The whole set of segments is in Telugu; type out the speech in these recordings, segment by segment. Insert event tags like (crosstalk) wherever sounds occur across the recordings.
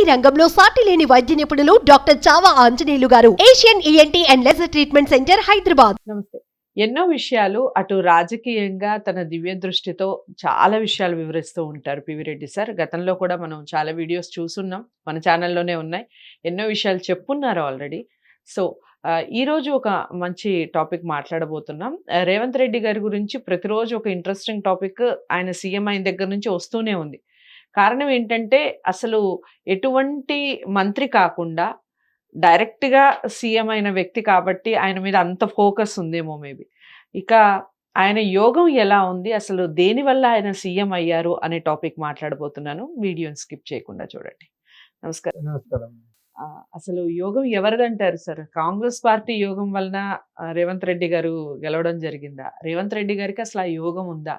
ఈఎన్టీ రంగంలో సాటి లేని వైద్య నిపుణులు doctor Chava Anjaneyulu garu. Asian ENT and laser treatment centre Hyderabad. నమస్తే. ఎన్నో విషయాలు అటు రాజకీయంగా తన దివ్య దృష్టితో చాలా విషయాలు వివరిస్తూ ఉంటారు పివి రెడ్డి సార్. గతంలో కూడా మనం చాలా వీడియోస్ చూసున్నాం. మన ఛానల్లోనే ఉన్నాయి. ఎన్నో విషయాలు చెప్పున్నారు ఆల్రెడీ. సో ఈరోజు ఈ రోజు ఒక మంచి టాపిక్ మాట్లాడబోతున్నాం. రేవంత్ రెడ్డి గారి గురించి ప్రతిరోజు ఒక ఇంట్రెస్టింగ్ టాపిక్. ఆయన సీఎం అయిన దగ్గర నుంచి వస్తూనే ఉంది. కారణం ఏంటంటే అసలు ఎటువంటి మంత్రి కాకుండా డైరెక్ట్గా సీఎం అయిన వ్యక్తి కాబట్టి ఆయన మీద అంత ఫోకస్ ఉందేమో మేబీ ఇక ఆయన యోగం ఎలా ఉంది? అసలు దేని వల్ల ఆయన సీఎం అయ్యారు? అనే టాపిక్ మాట్లాడబోతున్నాను. వీడియోని స్కిప్ చేయకుండా చూడండి. నమస్కారం. నమస్కారం. అసలు యోగం ఎవరిదంటారు సార్? కాంగ్రెస్ పార్టీ యోగం వలన రేవంత్ రెడ్డి గారు గెలవడం జరిగిందా? రేవంత్ రెడ్డి గారికి అసలు ఆ యోగం ఉందా?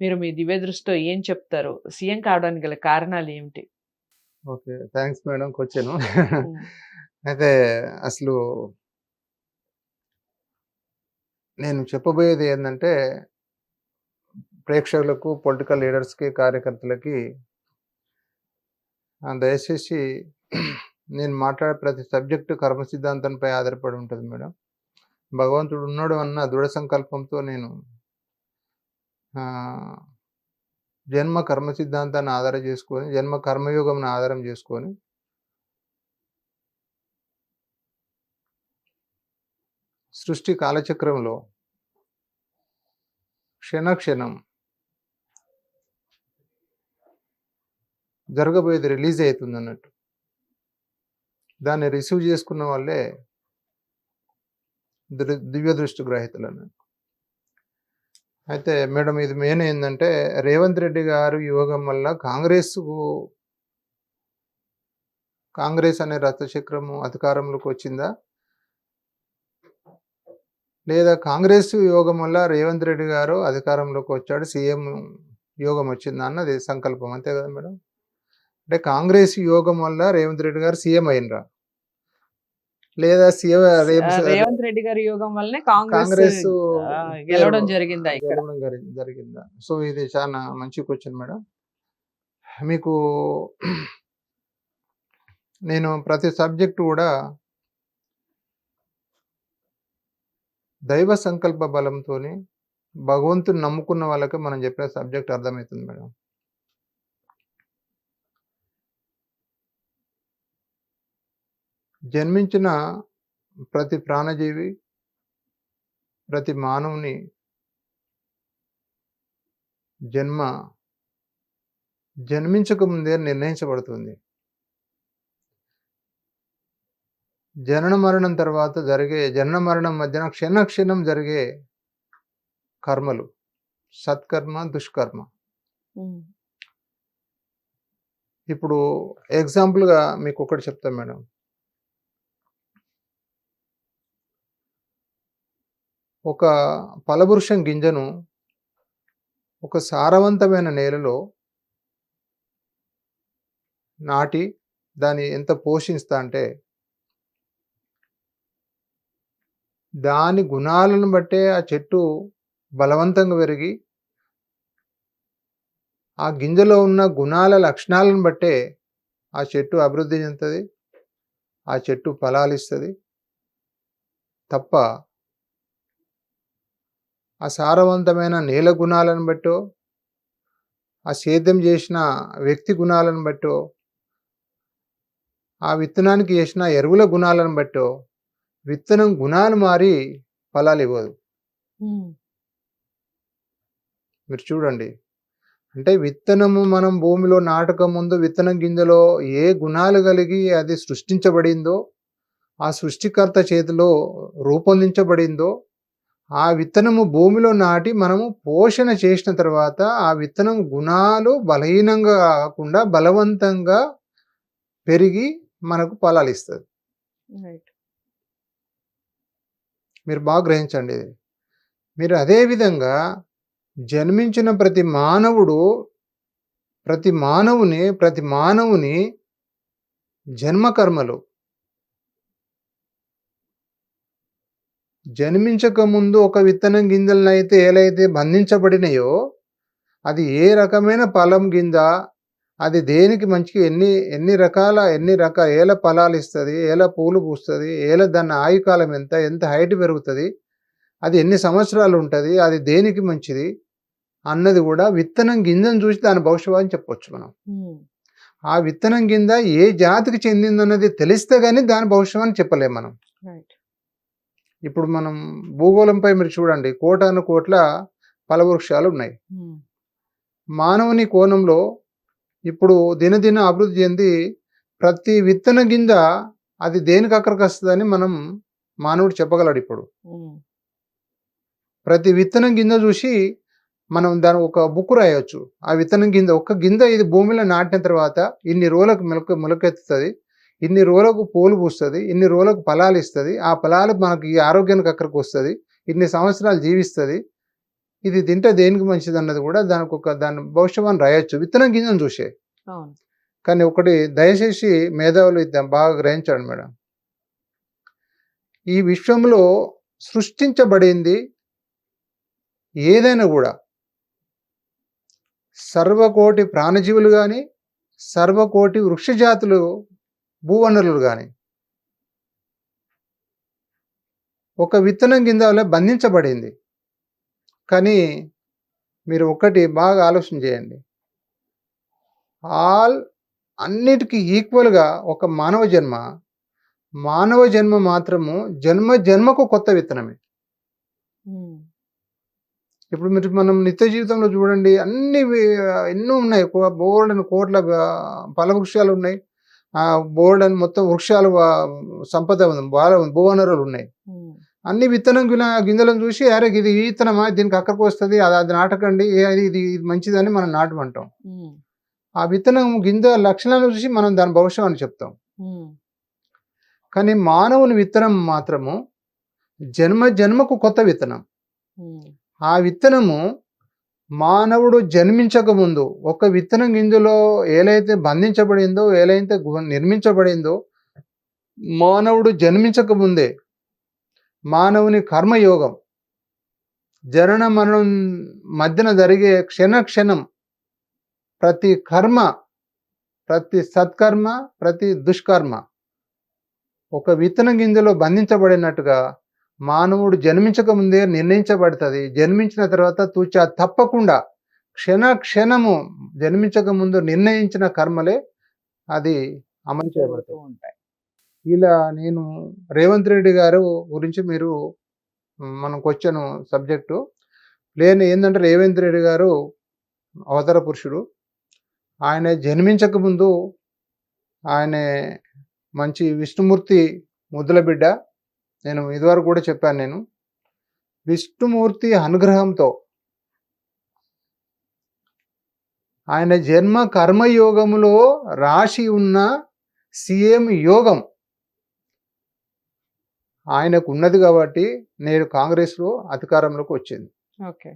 మీరు మీ దివ్య దృష్టితో ఏం చెప్తారు? సీఎం కావడానికి గల కారణాలు ఏమిటి? ఓకే. థ్యాంక్స్ మేడం క్వశ్చన్ (laughs) అయితే అసలు నేను చెప్పబోయేది ఏంటంటే ప్రేక్షకులకు పొలిటికల్ లీడర్స్కి కార్యకర్తలకి దయచేసి నేను మాట్లాడే ప్రతి సబ్జెక్టు కర్మ సిద్ధాంతంపై ఆధారపడి ఉంటుంది మేడం. భగవంతుడు ఉన్నాడు అన్న దృఢ సంకల్పంతో నేను జన్మ కర్మ సిద్ధాంతాన్ని ఆధారం చేసుకొని జన్మ కర్మయోగంను ఆధారం చేసుకొని సృష్టి కాలచక్రంలో క్షణక్షణం జరగబోయేది రిలీజ్ అవుతుంది అన్నట్టు దాన్ని రిసీవ్ చేసుకున్న వాళ్ళే దివ్య దృష్టి గ్రహీతలు అన్నట్టు. అయితే మేడం ఇది మెయిన్ ఏంటంటే రేవంత్ రెడ్డి గారు యోగం వల్ల కాంగ్రెస్కు కాంగ్రెస్ అనే రథచక్రము అధికారంలోకి వచ్చిందా? లేదా కాంగ్రెస్ యోగం వల్ల రేవంత్ రెడ్డి గారు అధికారంలోకి వచ్చాడు సీఎం యోగం వచ్చిందా అన్నది సంకల్పం. అంతే కదా మేడం? అంటే కాంగ్రెస్ యోగం వల్ల రేవంత్ రెడ్డి గారు సీఎం అయినరా? లేదా సీఎం రేవంత్ రెడ్డి గారి యోగం వల్లనే కాంగ్రెస్ గెలవడం జరిగిందా గెలవడం జరిగిందా? సో ఇది చాలా మంచి క్వశ్చన్ మేడం. మీకు (clears throat) నేను ప్రతి సబ్జెక్టు కూడా దైవ సంకల్ప బలంతో భగవంతుని నమ్ముకున్న వాళ్ళకి మనం చెప్పిన సబ్జెక్ట్ అర్థమవుతుంది మేడం. జన్మించిన ప్రతి ప్రాణజీవి ప్రతి మానవుని జన్మ జన్మించక ముందే నిర్ణయించబడుతుంది. జనన మరణం తర్వాత జరిగే జనన మరణం మధ్యన క్షణ క్షణం జరిగే కర్మలు. సత్కర్మ దుష్కర్మ. ఇప్పుడు ఎగ్జాంపుల్గా మీకు ఒకటి చెప్తా మేడం. ఒక ఫలవృక్షం గింజను ఒక సారవంతమైన నేలలో నాటి దాన్ని ఎంత పోషిస్తా అంటే దాని గుణాలను బట్టే ఆ చెట్టు బలవంతంగా పెరిగి ఆ గింజలో ఉన్న గుణాల లక్షణాలను బట్టే ఆ చెట్టు అభివృద్ధి చెందుతుంది ఆ చెట్టు ఫలాలు ఇస్తుంది తప్ప ఆ సారవంతమైన నేల గుణాలను బట్టో ఆ సేద్యం చేసిన వ్యక్తి గుణాలను బట్టో ఆ విత్తనానికి చేసిన ఎరువుల గుణాలను బట్టో విత్తనం గుణాలు మారి ఫలాలు ఇవ్వదు. మీరు చూడండి. అంటే విత్తనము మనం భూమిలో నాటక ముందు విత్తనం గింజలో ఏ గుణాలు కలిగి అది సృష్టించబడిందో ఆ సృష్టికర్త చేతిలో రూపొందించబడిందో ఆ విత్తనము భూమిలో నాటి మనము పోషణ చేసిన తర్వాత ఆ విత్తనం గుణాలు బలహీనంగా కాకుండా బలవంతంగా పెరిగి మనకు ఫలాలు ఇస్తుంది. మీరు బాగా గ్రహించండి. ఇది మీరు అదే విధంగా జన్మించిన ప్రతి మానవుడు ప్రతి మానవుని ప్రతి మానవుని జన్మకర్మలు జన్మించక ముందు ఒక విత్తనం గింజలను అయితే ఏలైతే బంధించబడినాయో అది ఏ రకమైన ఫలం గింజ అది దేనికి మంచిగా ఎన్ని ఎన్ని రకాల ఎన్ని రకాల ఏల ఫలాలు ఇస్తుంది ఏల పూలు పూస్తుంది ఏల దాని ఆయుకాలం ఎంత ఎంత హైట్ పెరుగుతుంది అది ఎన్ని సంవత్సరాలు ఉంటుంది అది దేనికి మంచిది అన్నది కూడా విత్తనం గింజను చూసి దాని భవిష్యత్తు అని చెప్పొచ్చు మనం. ఆ విత్తనం కింద ఏ జాతికి చెందిందన్నది తెలిస్తే కానీ దాని భవిష్యత్తు అని చెప్పలేం మనం. రైట్. ఇప్పుడు మనం భూగోళంపై మీరు చూడండి కోటాను కోట్ల ఫలవృక్షాలు ఉన్నాయి. మానవుని కోణంలో ఇప్పుడు దినదిన అభివృద్ధి చెంది ప్రతి విత్తన గింజ అది దేనికి అక్కడికి వస్తుందని మనం మానవుడు చెప్పగలడు ఇప్పుడు. ప్రతి విత్తనం గింజ చూసి మనం దాని ఒక బుక్ రాయొచ్చు. ఆ విత్తనం గింజ ఒక్క గింజ ఇది భూమిలో నాటిన తర్వాత ఇన్ని రోజులకు మొలక మొలకెత్తుతుంది. ఇన్ని రోజులకు పూలు పూస్తుంది ఇన్ని రోజులకు ఫలాలు ఇస్తుంది ఆ ఫలాలు మనకి ఈ ఆరోగ్యానికి అక్కడికి వస్తుంది ఇన్ని సంవత్సరాలు జీవిస్తుంది. ఇది తింటే దేనికి మంచిది అన్నది కూడా దానికి ఒక దాని భవిష్యత్తు రాయొచ్చు. విత్తనం గింజను చూసే. కానీ ఒకటి దయచేసి మేధావులు ఇద్దాం బాగా గ్రహించాడు మేడం. ఈ విశ్వంలో సృష్టించబడింది ఏదైనా కూడా. సర్వకోటి ప్రాణజీవులు కానీ సర్వకోటి వృక్షజాతులు భూవనరులు కానీ ఒక విత్తనం కింద వల్ల బంధించబడింది. కానీ మీరు ఒకటి బాగా ఆలోచన చేయండి. ఆల్ అన్నిటికీ ఈక్వల్గా ఒక మానవ జన్మ మానవ జన్మ మాత్రము జన్మ జన్మకు కొత్త విత్తనమే. ఇప్పుడు మీరు మనం నిత్య జీవితంలో చూడండి అన్ని ఎన్నో ఉన్నాయి. అని కోట్ల ఫలవృక్షాలు ఉన్నాయి. ఆ బోల్డ్ అని మొత్తం వృక్షాలు సంపద ఉంది బాల భువనరులు ఉన్నాయి. అన్ని విత్తనం గింజలను చూసి అరే ఇది ఈ విత్తనమా? దీనికి అక్కడికి వస్తుంది అది అది నాటకండి ఇది ఇది మంచిదని మనం నాటమంటాం. ఆ విత్తనం గింజ లక్షణాలను చూసి మనం దాని భవిష్యత్తు అని చెప్తాం కానీ మానవుని విత్తనం మాత్రము జన్మ జన్మకు కొత్త విత్తనం. ఆ విత్తనము మానవుడు జన్మించక ముందు ఒక విత్తనం గింజలో ఏలైతే బంధించబడిందో ఏలైతే నిర్మించబడిందో మానవుడు జన్మించక ముందే మానవుని కర్మయోగం జనన మరణం మధ్యన జరిగే క్షణ క్షణం ప్రతి కర్మ ప్రతి సత్కర్మ ప్రతి దుష్కర్మ ఒక విత్తన గింజలో బంధించబడినట్టుగా మానవుడు జన్మించక ముందే నిర్ణయించబడుతుంది. జన్మించిన తర్వాత తూచా తప్పకుండా క్షణ క్షణము జన్మించక ముందు నిర్ణయించిన కర్మలే అది అమలు జరుగుతూ చేయబడుతుంది ఉంటాయి. ఇలా నేను రేవంత్ రెడ్డి గారు గురించి మీరు మనం క్వశ్చన్ సబ్జెక్టు లేని ఏంటంటే రేవంత్ రెడ్డి గారు అవతార పురుషుడు. ఆయన జన్మించక ముందు ఆయన మంచి విష్ణుమూర్తి ముద్దుల బిడ్డ నేను ఇదివరకు కూడా చెప్పాను నేను. విష్ణుమూర్తి అనుగ్రహంతో ఆయన జన్మ కర్మయోగములో రాశి ఉన్న సీఎం యోగం. ఆయనకు ఉన్నది కాబట్టి నేడు కాంగ్రెస్లో అధికారంలోకి వచ్చింది. ఓకే.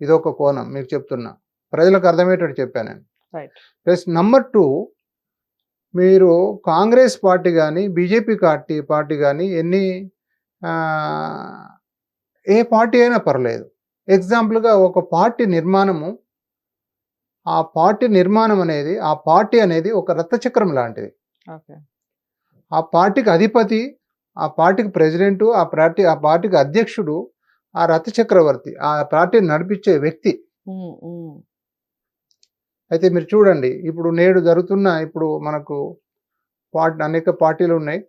ఇది ఒక కోణం మీకు చెప్తున్నా. ప్రజలకు అర్థమయ్యేటట్టు చెప్పాను నేను. ప్లస్ నంబర్ టూ మీరు కాంగ్రెస్ పార్టీ కానీ బీజేపీ పార్టీ పార్టీ కానీ ఎన్ని ఏ పార్టీ అయినా పర్లేదు. ఎగ్జాంపుల్గా ఒక పార్టీ నిర్మాణము ఆ పార్టీ నిర్మాణం అనేది ఆ పార్టీ అనేది ఒక రథచక్రం లాంటిది. ఆ పార్టీకి అధిపతి ఆ పార్టీకి ప్రెసిడెంట్ ఆ పార్టీ ఆ పార్టీకి అధ్యక్షుడు ఆ రథ చక్రవర్తి ఆ పార్టీని నడిపించే వ్యక్తి అయితే మీరు చూడండి ఇప్పుడు నేడు జరుగుతున్న ఇప్పుడు మనకు పార్టీ అనేక పార్టీలు ఉన్నాయి.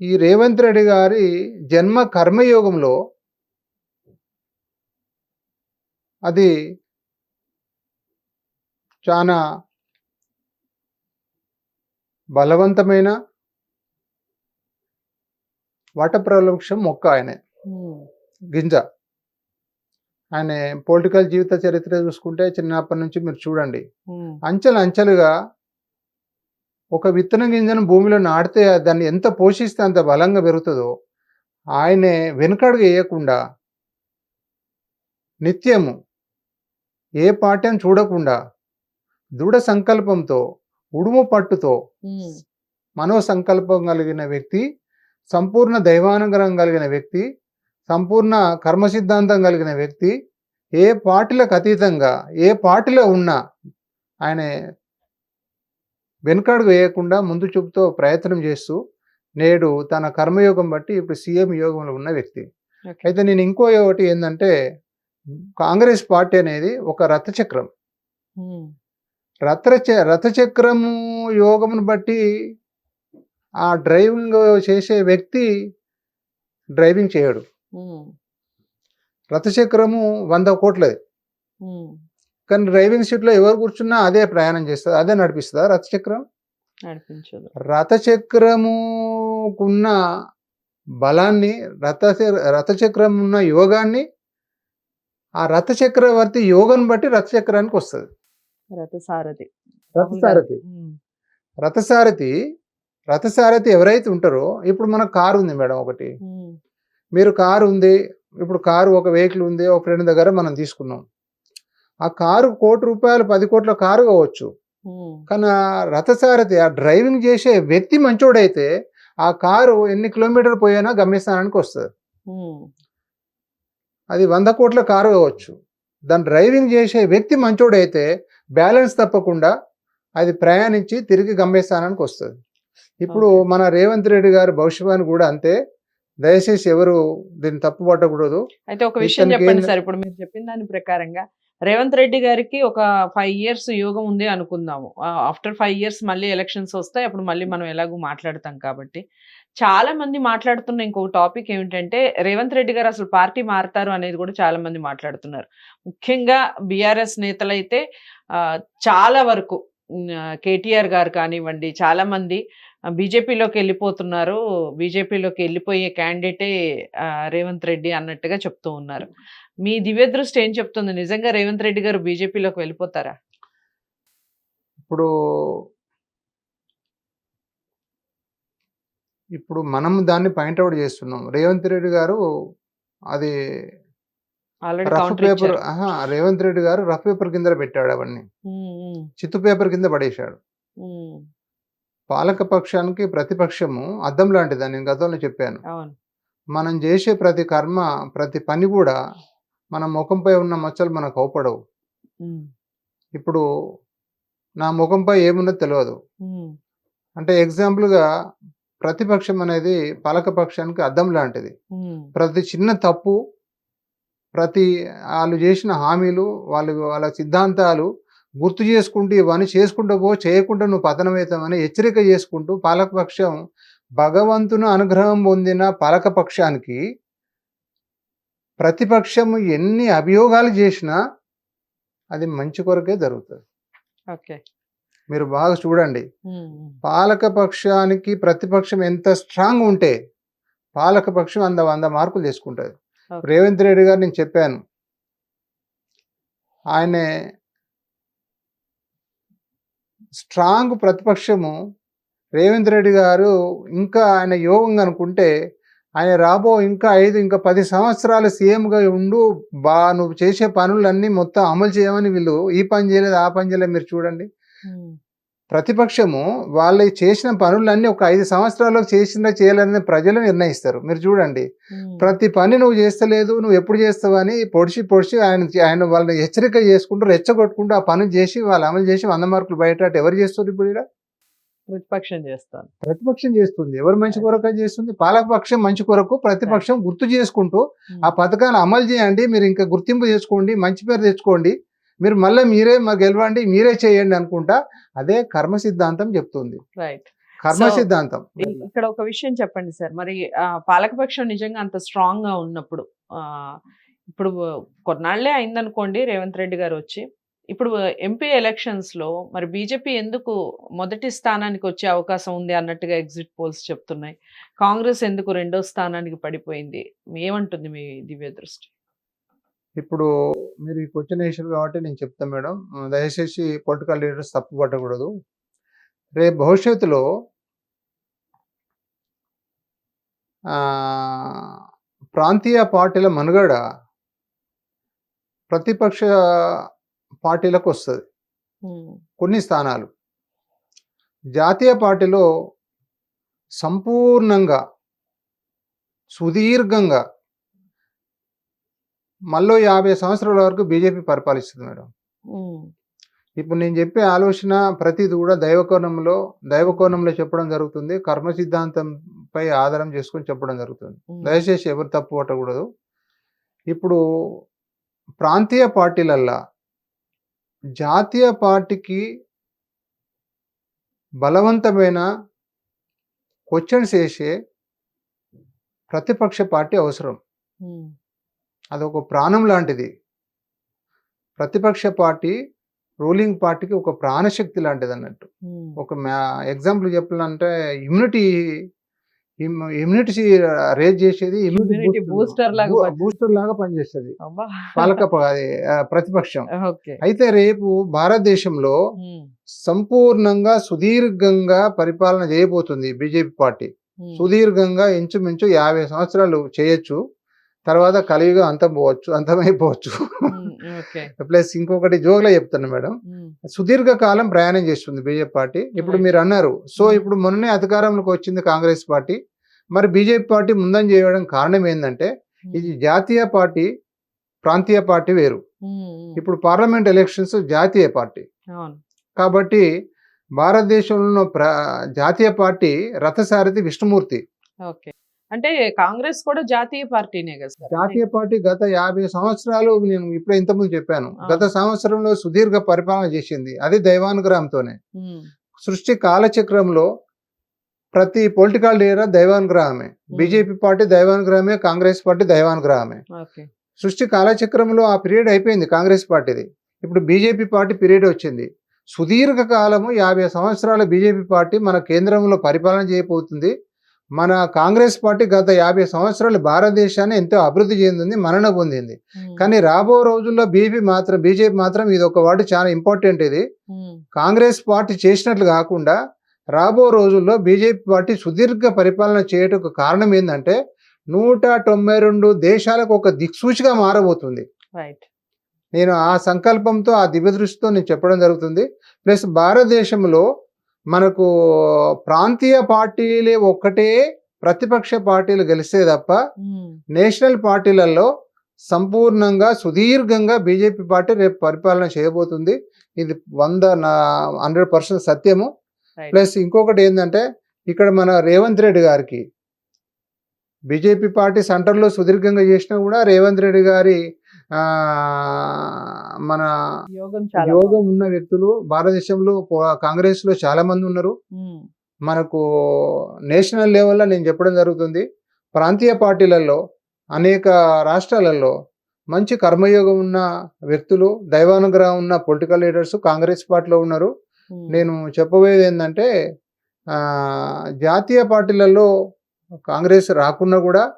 ఈ రేవంత్ రెడ్డి గారి జన్మ కర్మయోగంలో అది చాలా బలవంతమైన వటప్రవృక్షం మొక్క ఆయనే. గింజ. ఆయన పొలిటికల్ జీవిత చరిత్ర చూసుకుంటే చిన్నప్పటి నుంచి మీరు చూడండి. అంచెలు అంచెలుగా ఒక విత్తన గింజను భూమిలో నాటితే దాన్ని ఎంత పోషిస్తే అంత బలంగా పెరుగుతుందో ఆయనే వెనుకడుగు వేయకుండా నిత్యము ఏ పాఠ్యం చూడకుండా దృఢ సంకల్పంతో ఉడుము పట్టుతో మనో సంకల్పం కలిగిన వ్యక్తి సంపూర్ణ దైవానుగ్రహం కలిగిన వ్యక్తి సంపూర్ణ కర్మ సిద్ధాంతం కలిగిన వ్యక్తి ఏ పార్టీలకు అతీతంగా ఏ పార్టీలో ఉన్నా ఆయన వెనుకడుగు వేయకుండా ముందు చూపుతో ప్రయత్నం చేస్తూ నేడు తన కర్మయోగం బట్టి ఇప్పుడు సీఎం యోగంలో ఉన్న వ్యక్తి. అయితే నేను ఇంకో ఒకటి ఏంటంటే కాంగ్రెస్ పార్టీ అనేది ఒక రథచక్రం. రథచ రథచక్రము యోగమును బట్టి ఆ డ్రైవింగ్ చేసే వ్యక్తి డ్రైవింగ్ చేయడు. రథచక్రము వంద కోట్లది. కానీ డ్రైవింగ్ సీట్లో ఎవరు కూర్చున్నా అదే ప్రయాణం చేస్తుంది అదే నడిపిస్తుందా రథచక్రం నడిపించదు. రథచక్రముకున్న బలాన్ని రథ రథచక్రం ఉన్న యోగాన్ని ఆ రథచక్రవర్తి యోగం బట్టి రథచక్రానికి వస్తుంది. రథసారథి. రథసారథి. రథసారథి రథసారథి ఎవరైతే ఉంటారో ఇప్పుడు మనకు కారు ఉంది మేడం ఒకటి. మీరు కారు ఉంది ఇప్పుడు కారు ఒక వెహికల్ ఉంది ఒక ఫ్రెండ్ దగ్గర మనం తీసుకున్నాం. ఆ కారు కోటి రూపాయలు పది కోట్ల కారు కావచ్చు. కానీ ఆ రథసారథి ఆ డ్రైవింగ్ చేసే వ్యక్తి మంచోడైతే ఆ కారు ఎన్ని కిలోమీటర్ పోయినా గమ్యస్థానానికి వస్తుంది. అది వంద కోట్ల కారు కావచ్చు. దాన్ని డ్రైవింగ్ చేసే వ్యక్తి మంచోడైతే బ్యాలెన్స్ తప్పకుండా అది ప్రయాణించి తిరిగి గమ్యస్థానానికి వస్తుంది. ఇప్పుడు. మన రేవంత్ రెడ్డి గారి భవిష్యవాణి కూడా అంతే దయచేసి ఎవరు దీన్ని తప్పు పట్టకూడదు. అయితే ఒక విషయం చెప్పండి సార్. ఇప్పుడు మీరు చెప్పిన దాని ప్రకారంగా రేవంత్ రెడ్డి గారికి ఒక ఫైవ్ ఇయర్స్ యోగం ఉంది అనుకుందాము. ఆఫ్టర్ ఫైవ్ ఇయర్స్ మళ్ళీ ఎలక్షన్స్ వస్తాయి. అప్పుడు మళ్ళీ మనం ఎలాగో మాట్లాడతాం కాబట్టి. చాలా మంది మాట్లాడుతున్న ఇంకొక టాపిక్ ఏమిటంటే రేవంత్ రెడ్డి గారు అసలు పార్టీ మారుతారు అనేది కూడా చాలా మంది మాట్లాడుతున్నారు. ముఖ్యంగా బీఆర్ఎస్ నేతలైతే చాలా వరకు కేటీఆర్ గారు కానివ్వండి చాలా మంది బీజేపీలోకి వెళ్ళిపోతున్నారు. బీజేపీలోకి వెళ్ళిపోయే క్యాండిడేటే రేవంత్ రెడ్డి అన్నట్టుగా చెప్తూ ఉన్నారు. మీ దివ్య దృష్టి ఏం చెప్తుంది? నిజంగా రేవంత్ రెడ్డి గారు బీజేపీలోకి వెళ్ళిపోతారా? ఇప్పుడు ఇప్పుడు మనం దాన్ని పాయింట్అవుట్ చేస్తున్నాం. రేవంత్ రెడ్డి గారు అది రఫ్ పేపర్ రేవంత్ రెడ్డి గారు రఫ్ పేపర్ కింద పెట్టాడు అవన్నీ. చిత్తు పేపర్ కింద పడేశాడు. పాలక పక్షానికి ప్రతిపక్షము అద్దం లాంటిది నేను గతంలో చెప్పాను. మనం చేసే ప్రతి కర్మ ప్రతి పని కూడా మన ముఖంపై ఉన్న మచ్చలు మనకు అవపడవు. ఇప్పుడు నా ముఖంపై ఏమున్నదో తెలియదు అంటే ఎగ్జాంపుల్గా ప్రతిపక్షం అనేది పాలక పక్షానికి అద్దం లాంటిది. ప్రతి చిన్న తప్పు ప్రతి వాళ్ళు చేసిన హామీలు వాళ్ళు వాళ్ళ సిద్ధాంతాలు గుర్తు చేసుకుంటూ ఇవన్నీ చేసుకుంటూ పో చేయకుండా నువ్వు పతనమవుతామని హెచ్చరిక చేసుకుంటూ పాలకపక్షం భగవంతుని అనుగ్రహం పొందిన పాలకపక్షానికి ప్రతిపక్షము ఎన్ని అభియోగాలు చేసినా అది మంచి కొరకే జరుగుతుంది. ఓకే. మీరు బాగా చూడండి. ఉమ్, ఉమ్, పాలక పక్షానికి ప్రతిపక్షం ఎంత స్ట్రాంగ్ ఉంటే పాలక పక్షం అంద వంద మార్కులు తీసుకుంటుంది. రేవంత్ రెడ్డి గారు నేను చెప్పాను. ఆయన స్ట్రాంగ్ ప్రతిపక్షము రేవంత్ రెడ్డి గారు ఇంకా ఆయన యోగం అనుకుంటే ఆయన రాబో ఇంకా ఐదు ఇంకా పది సంవత్సరాలు సీఎంగా ఉండు బా నువ్వు చేసే పనులన్నీ మొత్తం అమలు చేయమని వీళ్ళు ఈ పని చేయలేదు ఆ పని చేయలేదు మీరు చూడండి. ప్రతిపక్షము వాళ్ళు చేసిన పనులన్నీ ఒక ఐదు సంవత్సరాల్లో చేసిన చేయాలని ప్రజలు నిర్ణయిస్తారు. మీరు చూడండి. ప్రతి పని నువ్వు చేస్తలేదు నువ్వు ఎప్పుడు చేస్తావు అని పొడిచి పొడిచి ఆయన ఆయన వాళ్ళని హెచ్చరిక చేసుకుంటూ రెచ్చగొట్టుకుంటూ ఆ పని చేసి వాళ్ళు అమలు చేసి వంద మార్కులు బయట ఎవరు చేస్తారు ఇప్పుడు? ప్రతిపక్షం చేస్తాను. ప్రతిపక్షం చేస్తుంది. ఎవరు మంచి కొరకు చేస్తుంది? పాలకపక్షం మంచి కొరకు ప్రతిపక్షం గుర్తు చేసుకుంటూ ఆ పథకాలు అమలు చేయండి. మీరు ఇంకా గుర్తింపు చేసుకోండి మంచి పేరు తెచ్చుకోండి. మీరు మళ్ళీ మీరే మా గెలవండి మీరే చేయండి అనుకుంటా అదే కర్మ సిద్ధాంతం చెప్తుంది. రైట్ కర్మ సిద్ధాంతం. ఇక్కడ ఒక విషయం చెప్పండి సార్. మరి పాలకపక్షం నిజంగా అంత స్ట్రాంగ్గా ఉన్నప్పుడు ఇప్పుడు కొన్నాళ్ళే అయిందనుకోండి రేవంత్ రెడ్డి గారు వచ్చి ఇప్పుడు ఎంపీ ఎలక్షన్స్లో మరి బీజేపీ ఎందుకు మొదటి స్థానానికి వచ్చే అవకాశం ఉంది అన్నట్టుగా ఎగ్జిట్ పోల్స్ చెప్తున్నాయి. కాంగ్రెస్ ఎందుకు రెండో స్థానానికి పడిపోయింది? ఏమంటుంది మీ దివ్య దృష్టి? ఇప్పుడు మీరు ఈ క్వశ్చన్ వేసారు కాబట్టి నేను చెప్తాను మేడం. దయచేసి పొలిటికల్ లీడర్స్ తప్పు పట్టకూడదు రేపు భవిష్యత్తులో ప్రాంతీయ పార్టీల మనుగడ ప్రతిపక్ష పార్టీలకు వస్తుంది. కొన్ని స్థానాలు. జాతీయ పార్టీలో సంపూర్ణంగా సుదీర్ఘంగా మళ్ళీ యాభై సంవత్సరాల వరకు బీజేపీ పరిపాలిస్తుంది మేడం. ఇప్పుడు నేను చెప్పే ఆలోచన ప్రతిది కూడా దైవకోణంలో దైవకోణంలో చెప్పడం జరుగుతుంది. కర్మ సిద్ధాంతంపై ఆధారం చేసుకొని చెప్పడం జరుగుతుంది. దయచేసి ఎవరు తప్పు పట్టకూడదు. ఇప్పుడు ప్రాంతీయ పార్టీలల్లా జాతీయ పార్టీకి బలవంతమైన క్వశ్చన్స్ వేసే ప్రతిపక్ష పార్టీ అవసరం. అదొక ప్రాణం లాంటిది. ప్రతిపక్ష పార్టీ రూలింగ్ పార్టీకి ఒక ప్రాణశక్తి లాంటిది అన్నట్టు ఒక ఎగ్జాంపుల్ చెప్పాలంటే ఇమ్యూనిటీ ఇమ్యూనిటీ రేజ్ చేసేది booster లాగా బూస్టర్ లాగా పనిచేస్తుంది. పాలక ప్రతిపక్షం. అయితే రేపు భారతదేశంలో సంపూర్ణంగా సుదీర్ఘంగా పరిపాలన చేయబోతుంది బీజేపీ పార్టీ. సుదీర్ఘంగా ఇంచుమించు యాభై సంవత్సరాలు చేయొచ్చు. తర్వాత కలియుగా అంతం పోవచ్చు అంతమైపోవచ్చు. ప్లస్ ఇంకొకటి జోగులో చెప్తాను మేడం. సుదీర్ఘ కాలం ప్రయాణం చేస్తుంది బీజేపీ పార్టీ. ఇప్పుడు. మీరు అన్నారు సో. ఇప్పుడు మొన్ననే అధికారంలోకి వచ్చింది కాంగ్రెస్ పార్టీ. మరి బీజేపీ పార్టీ ముందని చేయడం కారణం ఏంటంటే ఇది జాతీయ పార్టీ ప్రాంతీయ పార్టీ వేరు. ఇప్పుడు పార్లమెంట్ ఎలక్షన్స్ జాతీయ పార్టీ. కాబట్టి భారతదేశంలో ప్ర జాతీయ పార్టీ రథసారథి విష్ణుమూర్తి. ఓకే. అంటే కాంగ్రెస్ కూడా జాతీయ పార్టీనే కదా జాతీయ పార్టీ గత యాభై సంవత్సరాలు నేను ఇప్పుడు ఇంతకుముందు చెప్పాను. గత సంవత్సరంలో సుదీర్ఘ పరిపాలన చేసింది. అది దైవానుగ్రహంతోనే. సృష్టి కాలచక్రంలో ప్రతి పొలిటికల్ లీడర్ దైవానుగ్రహమే. బీజేపీ పార్టీ దైవానుగ్రహమే కాంగ్రెస్ పార్టీ దైవానుగ్రహమే. సృష్టి కాలచక్రంలో ఆ పీరియడ్ అయిపోయింది కాంగ్రెస్ పార్టీది. ఇప్పుడు బీజేపీ పార్టీ పీరియడ్ వచ్చింది. సుదీర్ఘ కాలము యాభై సంవత్సరాల బీజేపీ పార్టీ మన కేంద్రంలో పరిపాలన చేయబోతుంది. మన కాంగ్రెస్ పార్టీ గత యాభై సంవత్సరాలు భారతదేశాన్ని ఎంతో అభివృద్ధి చెందింది మరణ పొందింది. కానీ రాబో రోజుల్లో బీజేపీ మాత్రం బీజేపీ మాత్రం ఇది ఒక వాటి చాలా ఇంపార్టెంట్ ఇది. కాంగ్రెస్ పార్టీ చేసినట్లు కాకుండా రాబో రోజుల్లో బీజేపీ పార్టీ సుదీర్ఘ పరిపాలన చేయటకు కారణం ఏంటంటే నూట తొంభై రెండు దేశాలకు ఒక దిక్సూచిగా మారబోతుంది. నేను ఆ సంకల్పంతో ఆ దివ్యదృష్టితో నేను చెప్పడం జరుగుతుంది. ప్లస్ భారతదేశంలో మనకు ప్రాంతీయ పార్టీలే ఒక్కటే ప్రతిపక్ష పార్టీలు గెలిస్తే తప్ప నేషనల్ పార్టీలలో సంపూర్ణంగా సుదీర్ఘంగా బీజేపీ పార్టీ రేపు పరిపాలన చేయబోతుంది. ఇది వంద హండ్రెడ్ పర్సెంట్ సత్యము. ప్లస్ ఇంకొకటి ఏంటంటే ఇక్కడ మన రేవంత్ రెడ్డి గారికి బీజేపీ పార్టీ సెంటర్లో సుదీర్ఘంగా చేసినా కూడా రేవంత్ రెడ్డి గారి మన యోగం ఉన్న వ్యక్తులు భారతదేశంలో పో- కాంగ్రెస్లో చాలా మంది ఉన్నారు. మనకు నేషనల్ లెవెల్లో నేను చెప్పడం జరుగుతుంది. ప్రాంతీయ పార్టీలలో అనేక రాష్ట్రాలలో మంచి కర్మయోగం ఉన్న వ్యక్తులు దైవానుగ్రహం ఉన్న పొలిటికల్ లీడర్స్ కాంగ్రెస్ పార్టీలో ఉన్నారు. నేను చెప్పబోయేది ఏంటంటే జాతీయ పార్టీలలో కాంగ్రెస్ రాకున్నా కూడా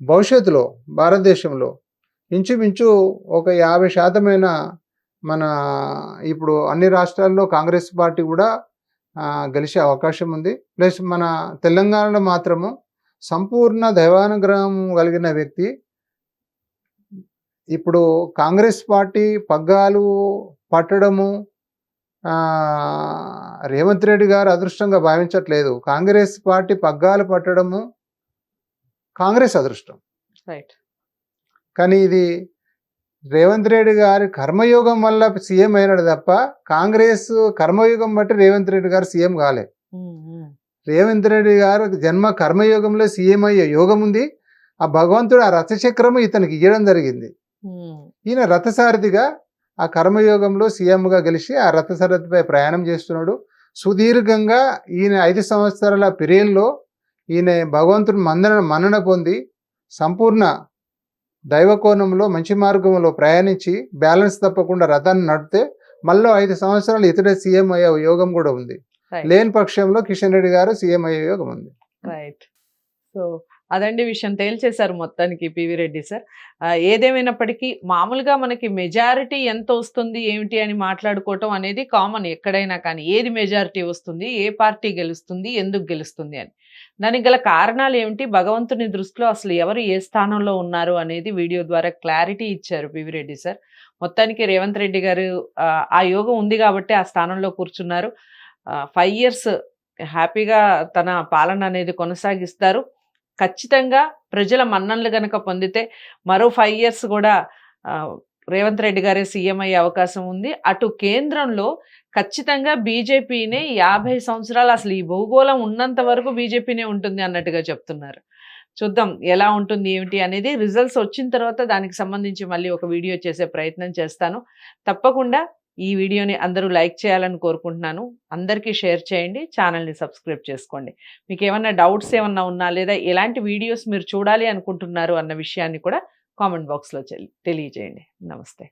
భవిష్యత్తులో భారతదేశంలో ఇంచుమించు ఒక యాభై శాతమైన మన ఇప్పుడు అన్ని రాష్ట్రాల్లో కాంగ్రెస్ పార్టీ కూడా గెలిచే అవకాశం ఉంది. ప్లస్ మన తెలంగాణలో మాత్రము సంపూర్ణ దైవానుగ్రహం కలిగిన వ్యక్తి. ఇప్పుడు కాంగ్రెస్ పార్టీ పగ్గాలు పట్టడము రేవంత్ రెడ్డి గారు అదృష్టంగా భావించట్లేదు. కాంగ్రెస్ పార్టీ పగ్గాలు పట్టడము కాంగ్రెస్ అదృష్టం. రైట్. కానీ ఇది రేవంత్ రెడ్డి గారి కర్మయోగం వల్ల సీఎం అయినాడు తప్ప కాంగ్రెస్ కర్మయోగం బట్టి రేవంత్ రెడ్డి గారు సీఎం కాలే. రేవంత్ రెడ్డి గారు జన్మ కర్మయోగంలో సీఎం అయ్యే యోగం ఉంది. ఆ భగవంతుడు ఆ రథచక్రము ఇతనికి ఇవ్వడం జరిగింది. ఈయన రథసారథిగా ఆ కర్మయోగంలో సీఎంగా గెలిచి ఆ రథసారథిపై ప్రయాణం చేస్తున్నాడు. సుదీర్ఘంగా ఈయన ఐదు సంవత్సరాల పీరియడ్లో ఈయన భగవంతుని మందన మన్నన పొంది సంపూర్ణ దైవకోణంలో మంచి మార్గంలో ప్రయాణించి బ్యాలెన్స్ తప్పకుండా రథాన్ని నడిపితే మళ్ళీ ఐదు సంవత్సరాలు ఇతడే సీఎం అయ్యే యోగం కూడా ఉంది. లేని పక్షంలో కిషన్ రెడ్డి గారు సీఎం అయ్యే యోగం ఉంది. రైట్ సో అదండి విషయం తేల్చేశారు మొత్తానికి పివి రెడ్డి సార్. ఏదేమైనప్పటికీ మామూలుగా మనకి మెజారిటీ ఎంత వస్తుంది ఏమిటి అని మాట్లాడుకోవటం అనేది కామన్ ఎక్కడైనా కానీ. ఏది మెజారిటీ వస్తుంది ఏ పార్టీ గెలుస్తుంది ఎందుకు గెలుస్తుంది అని. దానికి గల కారణాలు ఏమిటి భగవంతుని దృష్టిలో అసలు ఎవరు ఏ స్థానంలో ఉన్నారు అనేది వీడియో ద్వారా క్లారిటీ ఇచ్చారు పివి రెడ్డి సార్. మొత్తానికి రేవంత్ రెడ్డి గారు ఆ, ఆ యోగం ఉంది కాబట్టి ఆ స్థానంలో కూర్చున్నారు. ఫైవ్ ఇయర్స్ హ్యాపీగా తన పాలన అనేది కొనసాగిస్తారు. ఖచ్చితంగా ప్రజల మన్ననలు కనుక పొందితే మరో ఫైవ్ ఇయర్స్ కూడా రేవంత్ రెడ్డి గారే సీఎం అయ్యే అవకాశం ఉంది. అటు కేంద్రంలో ఖచ్చితంగా బీజేపీనే యాభై సంవత్సరాలు అసలు ఈ భూగోళం ఉన్నంత వరకు బీజేపీనే ఉంటుంది అన్నట్టుగా చెప్తున్నారు. చూద్దాం ఎలా ఉంటుంది ఏమిటి అనేది రిజల్ట్స్ వచ్చిన తర్వాత దానికి సంబంధించి మళ్ళీ ఒక వీడియో చేసే ప్రయత్నం చేస్తాను. తప్పకుండా ఈ వీడియోని అందరూ లైక్ చేయాలని కోరుకుంటున్నాను. అందరికీ షేర్ చేయండి ఛానల్ని సబ్స్క్రైబ్ చేసుకోండి. మీకు ఏమన్నా డౌట్స్ ఏమన్నా ఉన్నా లేదా ఎలాంటి వీడియోస్ మీరు చూడాలి అనుకుంటున్నారు అన్న విషయాన్ని కూడా కామెంట్ బాక్స్లో తెలియజేయండి. నమస్తే.